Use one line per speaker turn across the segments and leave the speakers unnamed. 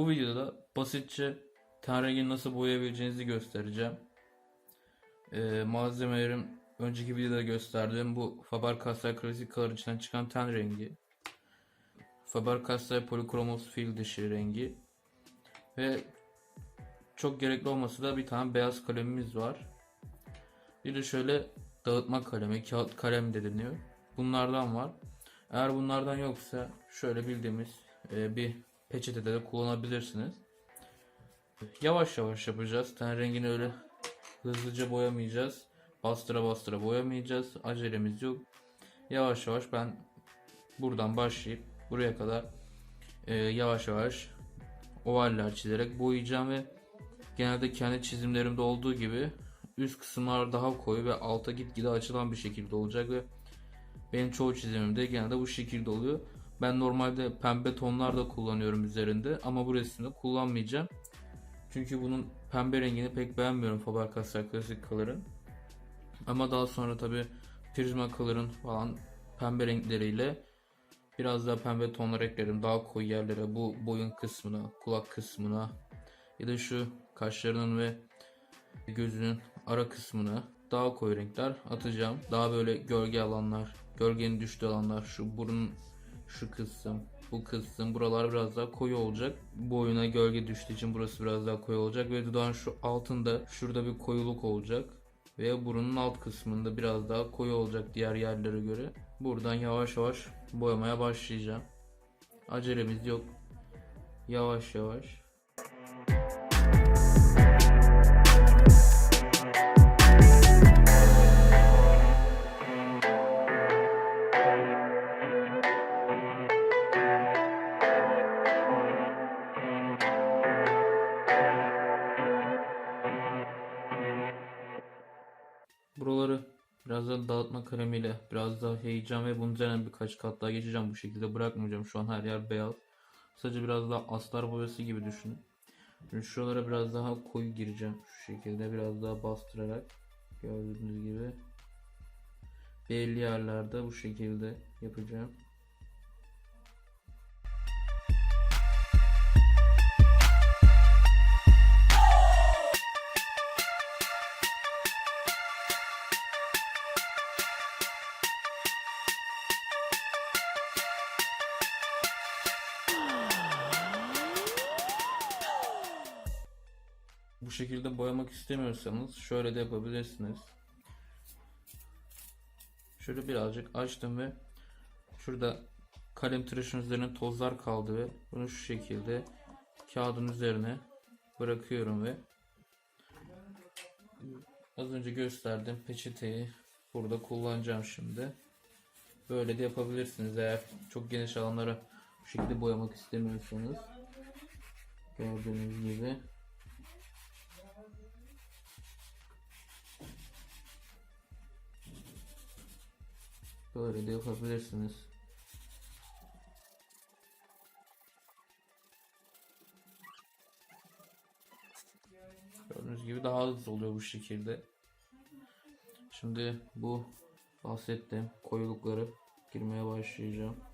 Bu videoda basitçe ten rengini nasıl boyayabileceğinizi göstereceğim. Ee, malzemelerim önceki videoda gösterdiğim bu Faber-Castell Classic Color içinden çıkan ten rengi. Faber-Castell Polychromos fil dişi rengi. Ve çok gerekli olmasa da bir tane beyaz kalemimiz var. Bir de şöyle dağıtma kalemi, kağıt kalem de deniyor. Bunlardan var. Eğer bunlardan yoksa şöyle bildiğimiz e, bir peçetede de kullanabilirsiniz. Yavaş yavaş yapacağız. Ten rengini öyle hızlıca boyamayacağız. Bastıra bastıra boyamayacağız. Acelemiz yok. Yavaş yavaş ben buradan başlayıp buraya kadar e, yavaş yavaş ovaller çizerek boyayacağım ve genelde kendi çizimlerimde olduğu gibi üst kısımlar daha koyu ve alta gitgide açılan bir şekilde olacak ve benim çoğu çizimimde genelde bu şekilde oluyor. Ben normalde pembe tonlar da kullanıyorum üzerinde ama bu resimde kullanmayacağım. Çünkü bunun pembe rengini pek beğenmiyorum Faber-Castell Classic Color'ın. Ama daha sonra tabi Prismacolor'ın falan pembe renkleriyle biraz daha pembe tonlar eklerim daha koyu yerlere bu boyun kısmına, kulak kısmına ya da şu kaşlarının ve gözünün ara kısmına daha koyu renkler atacağım. Daha böyle gölge alanlar, gölgenin düştüğü alanlar, şu burun şu kısım, bu kısım, buralar biraz daha koyu olacak. Boyuna gölge düştüğü için burası biraz daha koyu olacak ve dudağın şu altında şurada bir koyuluk olacak. Ve burunun alt kısmında biraz daha koyu olacak diğer yerlere göre. Buradan yavaş yavaş boyamaya başlayacağım. Acelemiz yok. Yavaş yavaş. Dağıtma kalemiyle biraz daha heyecan ve bunun üzerine birkaç kat daha geçeceğim bu şekilde bırakmayacağım. Şu an her yer beyaz. Sadece biraz daha astar boyası gibi düşünün. Şimdi şuralara biraz daha koyu gireceğim. Şu şekilde biraz daha bastırarak gördüğünüz gibi belli yerlerde bu şekilde yapacağım. Şekilde boyamak istemiyorsanız şöyle de yapabilirsiniz. Şöyle birazcık açtım ve şurada kalem tıraşın üzerine tozlar kaldı ve bunu şu şekilde kağıdın üzerine bırakıyorum ve az önce gösterdiğim peçeteyi burada kullanacağım şimdi. Böyle de yapabilirsiniz eğer çok geniş alanlara bu şekilde boyamak istemiyorsanız. Gördüğünüz gibi. Böyle de yapabilirsiniz. Gördüğünüz gibi daha hızlı oluyor bu şekilde. Şimdi bu bahsettiğim koyulukları girmeye başlayacağım.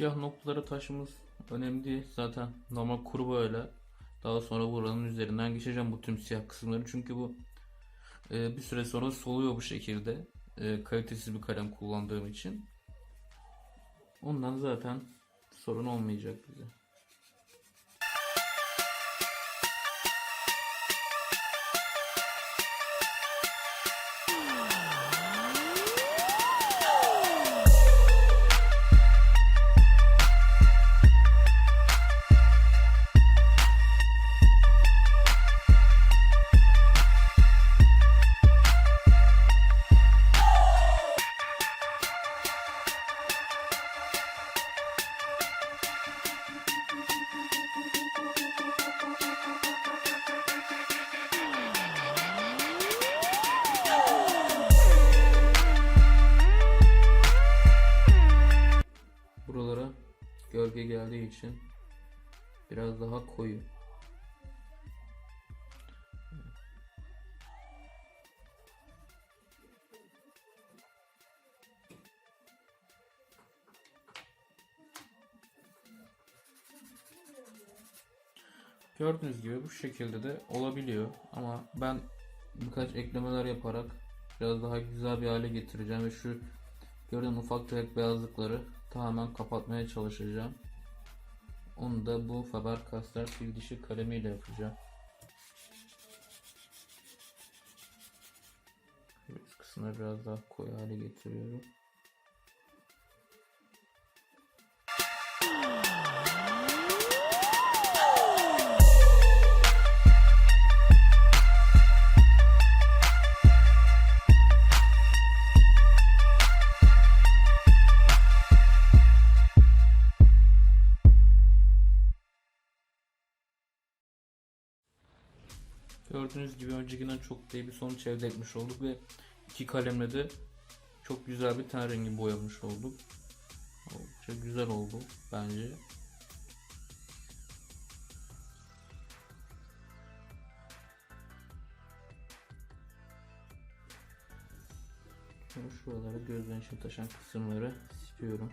Siyah noktaları taşımız önemli değil. Zaten normal kuru boyayla daha sonra buranın üzerinden geçeceğim bu tüm siyah kısımları. Çünkü bu e, bir süre sonra soluyor bu şekilde. E, kalitesiz bir kalem kullandığım için. Ondan zaten sorun olmayacak bize. Gölge geldiği için biraz daha koyu. Gördüğünüz gibi bu şekilde de olabiliyor ama ben birkaç eklemeler yaparak biraz daha güzel bir hale getireceğim ve şu gördüğün ufak tefek beyazlıkları tamamen kapatmaya çalışacağım. Onu da bu Faber-Castell fil dişi kalemiyle yapacağım. Üst kısımları biraz daha koyu hale getiriyorum. Gördüğünüz gibi öncekinden çok iyi bir sonuç elde etmiş olduk ve iki kalemle de çok güzel bir ten rengi boyamış olduk. Oldukça güzel oldu bence. Şuralara gözden için taşan kısımları siliyorum.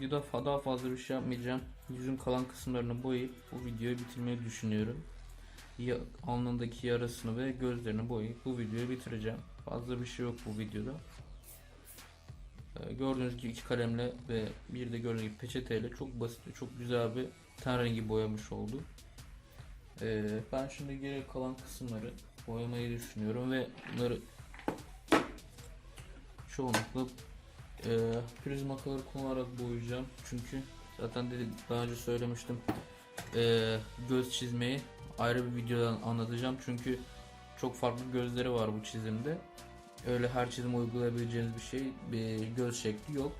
Videoda daha fazla bir şey yapmayacağım. Yüzün kalan kısımlarını boyayıp bu videoyu bitirmeyi düşünüyorum. Ya, alnındaki yarasını ve gözlerini boyayıp bu videoyu bitireceğim. Fazla bir şey yok bu videoda. Ee, gördüğünüz gibi iki kalemle ve bir de gördüğünüz gibi peçeteyle çok basit ve çok güzel bir ten rengi boyamış olduk. Ee, ben şimdi geri kalan kısımları boyamayı düşünüyorum ve bunları çoğunlukla e, prizmakaları kullanarak boyayacağım. Çünkü zaten dedi, daha önce söylemiştim. E, göz çizmeyi ayrı bir videodan anlatacağım. Çünkü çok farklı gözleri var bu çizimde. Öyle her çizim uygulayabileceğiniz bir şey, bir göz şekli yok.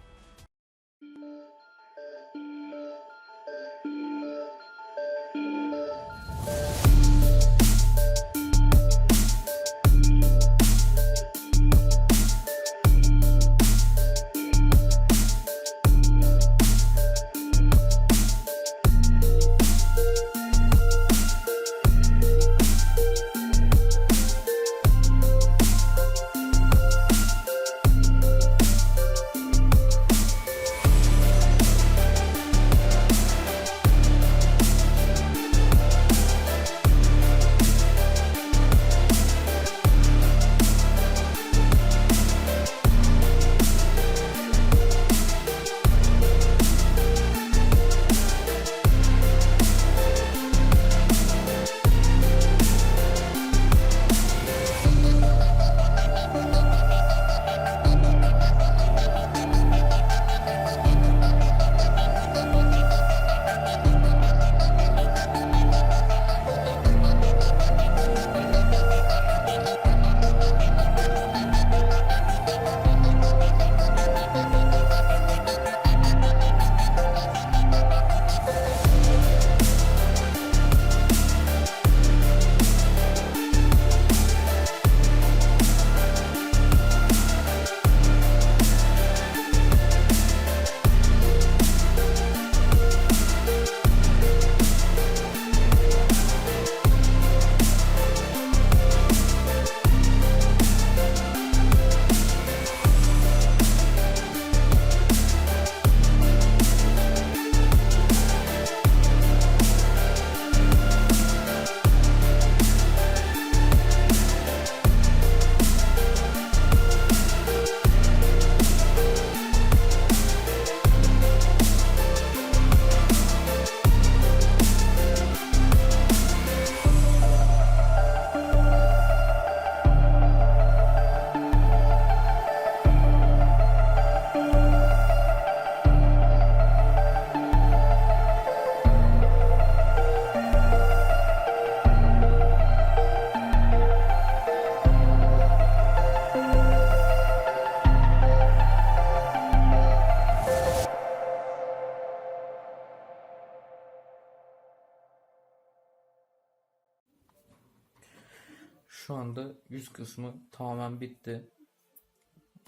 Şu anda yüz kısmı tamamen bitti.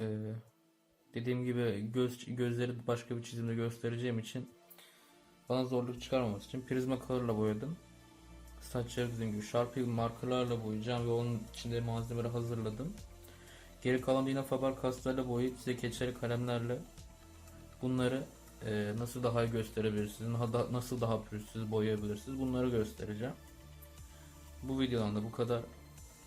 Ee, dediğim gibi göz gözleri başka bir çizimde göstereceğim için bana zorluk çıkarmaması için Prismacolor'la boyadım. Saçları dediğim gibi Sharpie markerlarla boyayacağım ve onun içinde malzemeleri hazırladım. Geri kalan yine Faber-Castell'le boyayıp size keçeli kalemlerle bunları e, nasıl daha iyi gösterebilirsiniz, nasıl daha pürüzsüz boyayabilirsiniz bunları göstereceğim. Bu videodan da bu kadar.